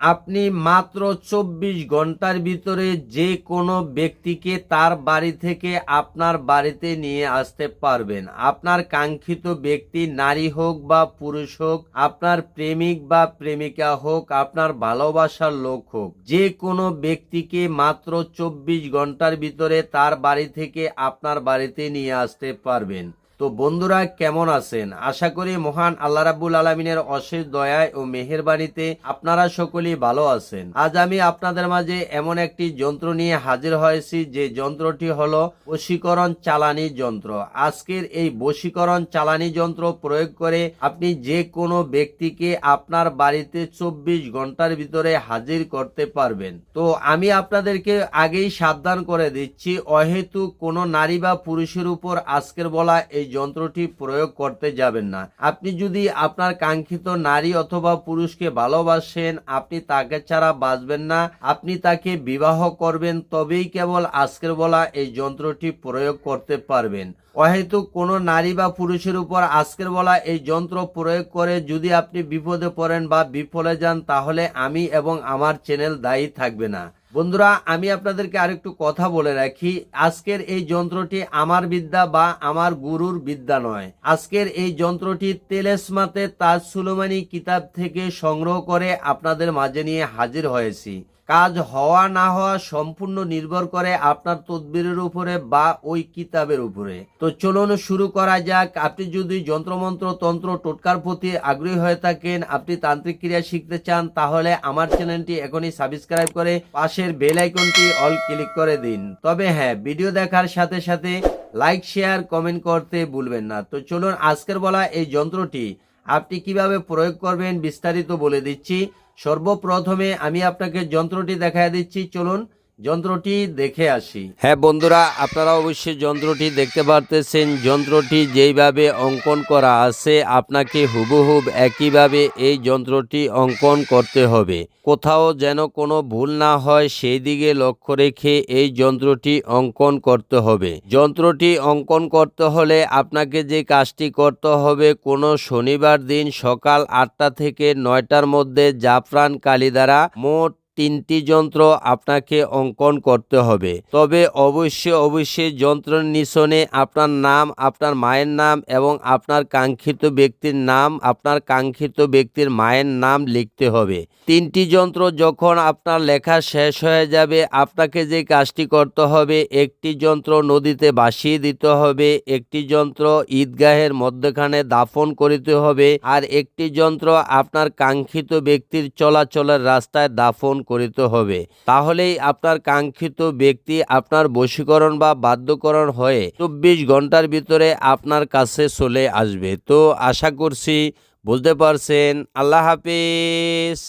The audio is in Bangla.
আপনি মাত্র চব্বিশ ঘণ্টার ভিতরে যে কোনো ব্যক্তিকে তার বাড়ি থেকে আপনার বাড়িতে নিয়ে আসতে পারবেন। আপনার কাঙ্ক্ষিত ব্যক্তি নারী হোক বা পুরুষ হোক, আপনার প্রেমিক বা প্রেমিকা হোক, আপনার ভালোবাসার লোক হোক, যে কোনো ব্যক্তিকে মাত্র চব্বিশ ঘণ্টার ভিতরে তার বাড়ি থেকে আপনার বাড়িতে নিয়ে আসতে পারবেন। তো বন্ধুরা, কেমন আছেন? আশা করি মহান আল্লাহ রাবুল আলমিনের অশেষ দয়ায় ও মেহেরবানিতে আপনারা সকলেই ভালো আছেন। আজ আমি আপনাদের মাঝে এমন একটি যন্ত্র নিয়ে হাজির হয়েছি, যে যন্ত্রটি হল বশীকরণ চালানি যন্ত্র। আজকের এই বশীকরণ চালানি যন্ত্র প্রয়োগ করে আপনি যে কোনো ব্যক্তিকে আপনার বাড়িতে চব্বিশ ঘণ্টার ভিতরে হাজির করতে পারবেন। তো আমি আপনাদেরকে আগেই সাবধান করে দিচ্ছি, অহেতু কোনো নারী বা পুরুষের উপর আজকের বলা এই যন্ত্রটি প্রয়োগ করতে যাবেন না। আপনি যদি আপনার কাঙ্ক্ষিত নারী অথবা পুরুষকে ভালোবাসেন, আপনি তাকে ছাড়া বাঁচবেন না। আপনি তাকে বিবাহ করবেন, তবেই কেবল আজকের বলা এই যন্ত্রটি প্রয়োগ করতে পারবেন। অহেতুক কোনো নারী বা পুরুষের উপর আজকের বলা এই যন্ত্র প্রয়োগ করে যদি আপনি বিপদে পড়েন বা বিফলে যান, তাহলে আমি এবং আমার চ্যানেল দায়ী থাকবে না। বন্ধুরা, আমি আপনাদেরকে আরেকটু কথা বলে রাখি। আজকের এই যন্ত্রটি আমার বিদ্যা বা আমার গুরুর বিদ্যা নয়। আজকের এই যন্ত্রটি তেলেসমাতে তাজ সুলেমানি কিতাব থেকে সংগ্রহ করে আপনাদের মাঝে নিয়ে হাজির হয়েছি। কাজ হওয়া না হওয়া সম্পূর্ণ নির্ভর করে আপনার তদবিরের উপরে বা ওই কিতাবের উপরে। তো চলুন শুরু করা যাক। আপনি যদি যন্ত্রমন্ত্র, তন্ত্র, টোটকার প্রতি আগ্রহী হয়ে থাকেন, আপনি তান্ত্রিক ক্রিয়া শিখতে চান, তাহলে আমার চ্যানেলটি এখনই সাবস্ক্রাইব করে পাশের বেল আইকনটি অল ক্লিক করে দিন। তবে হ্যাঁ ভিডিও দেখার সাথে সাথে লাইক, শেয়ার, কমেন্ট করতে ভুলবেন না। তো চলুন আজকের বলা এই যন্ত্রটি আপনি কীভাবে প্রয়োগ করবেন বিস্তারিত বলে দিচ্ছি। সর্বপ্রথমে আমি আপনাকে যন্ত্রটি দেখায় দিচ্ছি। চলুন যন্ত্রটি দেখে আসি। হ্যাঁ বন্ধুরা, আপনারা অবশ্যই যন্ত্রটি দেখতে পারতেছেন। যন্ত্রটি যেইভাবে অঙ্কন করা আছে, আপনাকে হুবহুব একইভাবে এই যন্ত্রটি অঙ্কন করতে হবে। কোথাও যেন কোনো ভুল না হয় সেই দিকে লক্ষ্য রেখে এই যন্ত্রটি অঙ্কন করতে হবে। যন্ত্রটি অঙ্কন করতে হলে আপনাকে যে কাজটি করতে হবে, কোনো শনিবার দিন সকাল আটটা থেকে নয়টার মধ্যে জাফরান কালি দ্বারা মোট তিনটি যন্ত্র আপনাকে অঙ্কন করতে হবে। তবে অবশ্যই অবশ্যই যন্ত্র নিশনে আপনার নাম, আপনার মায়ের নাম এবং আপনার কাঙ্ক্ষিত ব্যক্তির নাম, আপনার কাঙ্ক্ষিত ব্যক্তির মায়ের নাম লিখতে হবে। তিনটি যন্ত্র যখন আপনার লেখা শেষ হয়ে যাবে, আপনাকে যে কাজটি করতে হবে, একটি যন্ত্র নদীতে ভাসিয়ে দিতে হবে, একটি যন্ত্র ঈদগাহের মধ্যখানে দাফন করিতে হবে, আর একটি যন্ত্র আপনার কাঙ্ক্ষিত ব্যক্তির চলাচলের রাস্তায় দাফন করিতে হবে। তাহলেই আপনার কাঙ্ক্ষিত ব্যক্তি আপনার বশীকরণ বা বাধ্যকরণ হয়ে চব্বিশ ঘণ্টার ভিতরে আপনার কাছে চলে আসবে। তো আশা করছি বুঝতে পারছেন। আল্লাহ হাফিজ।